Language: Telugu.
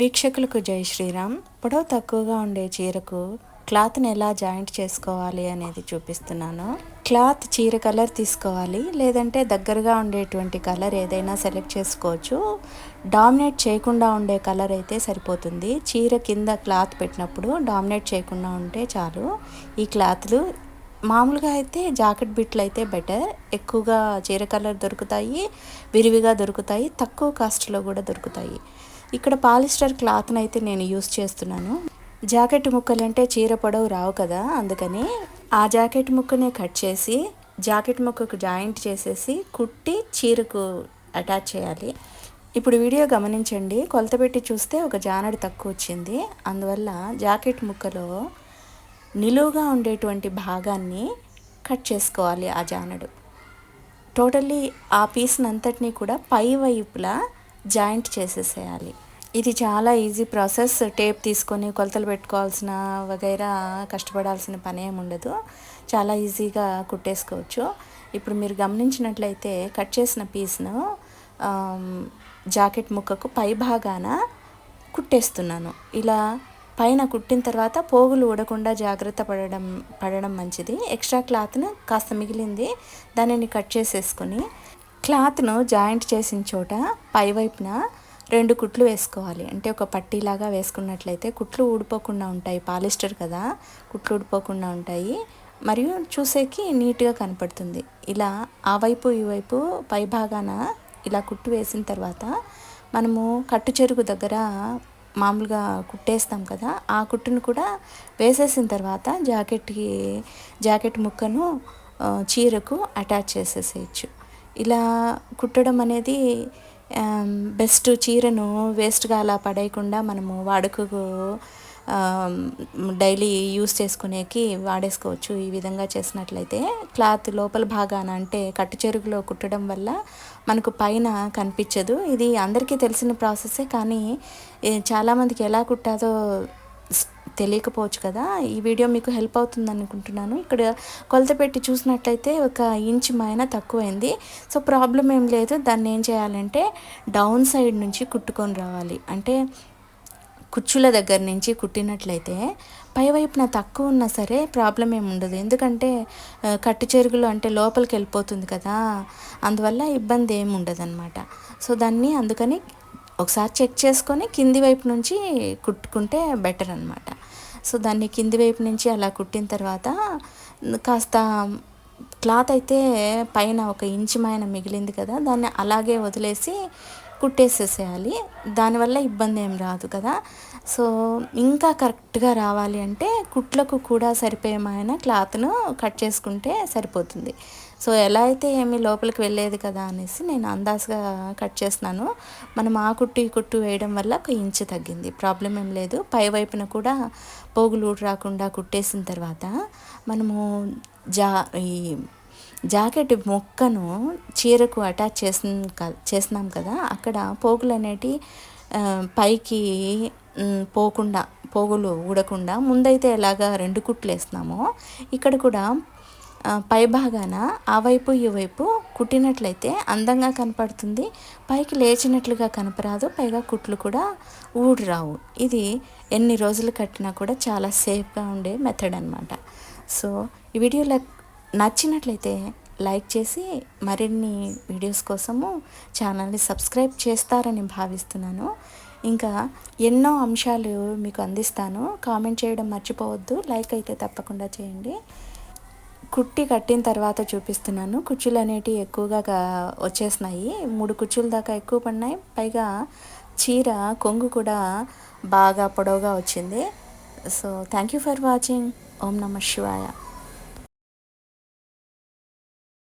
వీక్షకులకు జై శ్రీరామ్. పొడవు తక్కువగా ఉండే చీరకు క్లాత్ని ఎలా జాయింట్ చేసుకోవాలి అనేది చూపిస్తున్నాను. క్లాత్ చీర కలర్ తీసుకోవాలి లేదంటే దగ్గరగా ఉండేటువంటి కలర్ ఏదైనా సెలెక్ట్ చేసుకోవచ్చు. డామినేట్ చేయకుండా ఉండే కలర్ అయితే సరిపోతుంది. చీర కింద క్లాత్ పెట్టినప్పుడు డామినేట్ చేయకుండా ఉంటే చాలు. ఈ క్లాత్లు మామూలుగా అయితే జాకెట్ బిట్లు అయితే బెటర్. ఎక్కువగా చీర కలర్ దొరుకుతాయి విరివిగా దొరుకుతాయి తక్కువ కాస్ట్లో కూడా దొరుకుతాయి. ఇక్కడ పాలిస్టర్ క్లాత్ని అయితే నేను యూస్ చేస్తున్నాను. జాకెట్ ముక్కలంటే చీర పొడవు రావు కదా అందుకని ఆ జాకెట్ ముక్కనే కట్ చేసి జాకెట్ ముక్కకు జాయింట్ చేసేసి కుట్టి చీరకు అటాచ్ చేయాలి. ఇప్పుడు వీడియో గమనించండి. కొలత పెట్టి చూస్తే ఒక జానడి తక్కువ వచ్చింది. అందువల్ల జాకెట్ ముక్కలో నిలువుగా ఉండేటువంటి భాగాన్ని కట్ చేసుకోవాలి ఆ జానడు. టోటల్లీ ఆ పీస్ని అంతటినీ కూడా పై వైపులా జాయింట్ చేసేసేయాలి. ఇది చాలా ఈజీ ప్రాసెస్ టేప్ తీసుకొని కొలతలు పెట్టుకోవాల్సిన వగైరా కష్టపడాల్సిన పని ఏమి ఉండదు. చాలా ఈజీగా కుట్టేసుకోవచ్చు. ఇప్పుడు మీరు గమనించినట్లయితే కట్ చేసిన పీస్ను జాకెట్ ముక్కకు పై భాగాన కుట్టేస్తున్నాను. ఇలా పైన కుట్టిన తర్వాత పోగులు ఊడకుండా జాగ్రత్త పడడం పడడం మంచిది. ఎక్స్ట్రా క్లాత్ను కాస్త మిగిలింది. దానిని కట్ చేసేసుకొని క్లాత్ను జాయింట్ చేసిన చోట పైవైపున రెండు కుట్లు వేసుకోవాలి. అంటే ఒక పట్టీలాగా వేసుకున్నట్లయితే కుట్లు ఊడిపోకుండా ఉంటాయి. పాలిస్టర్ కదా కుట్లు ఊడిపోకుండా ఉంటాయి. మరియు చూసేకి నీట్గా కనపడుతుంది. ఇలా ఆ వైపు ఈ వైపు పై భాగాన ఇలా కుట్టు వేసిన తర్వాత మనము కట్టు చెరుకు దగ్గర మామూలుగా కుట్టేస్తాం కదా ఆ కుట్టును కూడా వేసేసిన తర్వాత జాకెట్కి జాకెట్ ముక్కను చీరకు అటాచ్ చేసేసేయచ్చు. ఇలా కుట్టడం అనేది Um, బెస్ట్ చీరను వేస్ట్గా అలా పడేయకుండా మనము వాడుకకు um, డైలీ యూస్ చేసుకునేకి వాడేసుకోవచ్చు. ఈ విధంగా చేసినట్లయితే క్లాత్ లోపల భాగాన అంటే కట్టు చెరుగులో కుట్టడం వల్ల మనకు పైన కనిపించదు. ఇది అందరికీ తెలిసిన ప్రాసెసే కానీ చాలామందికి ఎలా కుట్టాదో తెలియకపోవచ్చు కదా. ఈ వీడియో మీకు హెల్ప్ అవుతుంది అనుకుంటున్నాను. ఇక్కడ కొలత పెట్టి చూసినట్లయితే ఒక ఇంచ్ మైన తక్కువైంది. సో ప్రాబ్లం ఏం లేదు. దాన్ని ఏం చేయాలంటే డౌన్ సైడ్ నుంచి కుట్టుకొని రావాలి. అంటే కుచ్చుల దగ్గర నుంచి కుట్టినట్లయితే పైవైపున తక్కువ ఉన్నా సరే ప్రాబ్లం ఏమి ఉండదు. ఎందుకంటే కట్టు చెరుగులు అంటే లోపలికి వెళ్ళిపోతుంది కదా. అందువల్ల ఇబ్బంది ఏమి ఉండదు అనమాట సో దాన్ని అందుకని ఒకసారి చెక్ చేసుకొని కింది వైపు నుంచి కుట్టుకుంటే బెటర్ అనమాట సో దాన్ని కింది వైపు నుంచి అలా కుట్టిన తర్వాత కాస్త క్లాత్ అయితే పైన ఒక ఇంచు మైన మిగిలింది కదా దాన్ని అలాగే వదిలేసి కుట్టేసేసేయాలి. దానివల్ల ఇబ్బంది ఏం రాదు కదా. సో ఇంకా కరెక్ట్గా రావాలి అంటే కుట్లకు కూడా సరిపోయేమైన క్లాత్ను కట్ చేసుకుంటే సరిపోతుంది. సో ఎలా అయితే ఏమి లోపలికి వెళ్ళేది కదా అనేసి నేను అందాజుగా కట్ చేస్తున్నాను. మనం ఆ కుట్టు ఈ కుట్టు వేయడం వల్ల ఒక ఇంచు తగ్గింది. ప్రాబ్లం ఏం లేదు. పై వైపున కూడా పోగులు రాకుండా కుట్టేసిన తర్వాత మనము జా ఈ జాకెట్ మొక్కను చీరకు అటాచ్ చేసిన చేసినాం కదా అక్కడ పోగులు అనేటి పైకి పోకుండా పోగులు ఊడకుండా ముందైతే ఎలాగా రెండు కుట్లు వేస్తున్నామో ఇక్కడ కూడా పై భాగాన ఆ వైపు ఈ వైపు కుట్టినట్లయితే అందంగా కనపడుతుంది. పైకి లేచినట్లుగా కనపరాదు. పైగా కుట్లు కూడా ఊడి రావు ఇది ఎన్ని రోజులు కట్టినా కూడా చాలా సేఫ్గా ఉండే మెథడ్ అనమాట సో ఈ వీడియో నచ్చినట్లయితే లైక్ చేసి మరిన్ని వీడియోస్ కోసము ఛానల్ని సబ్స్క్రైబ్ చేస్తారని భావిస్తున్నాను. ఇంకా ఎన్నో అంశాలు మీకు అందిస్తాను. కామెంట్ చేయడం మర్చిపోవద్దు. లైక్ అయితే తప్పకుండా చేయండి. కుట్టి కట్టిన తర్వాత చూపిస్తున్నాను. కుర్చీలు అనేటివి ఎక్కువగా వచ్చేసినాయి. మూడు కుర్చీల దాకా ఎక్కువ పడినాయి. పైగా చీర కొంగు కూడా బాగా పొడవుగా వచ్చింది. So thank you for watching ఓం నమ శివాయ.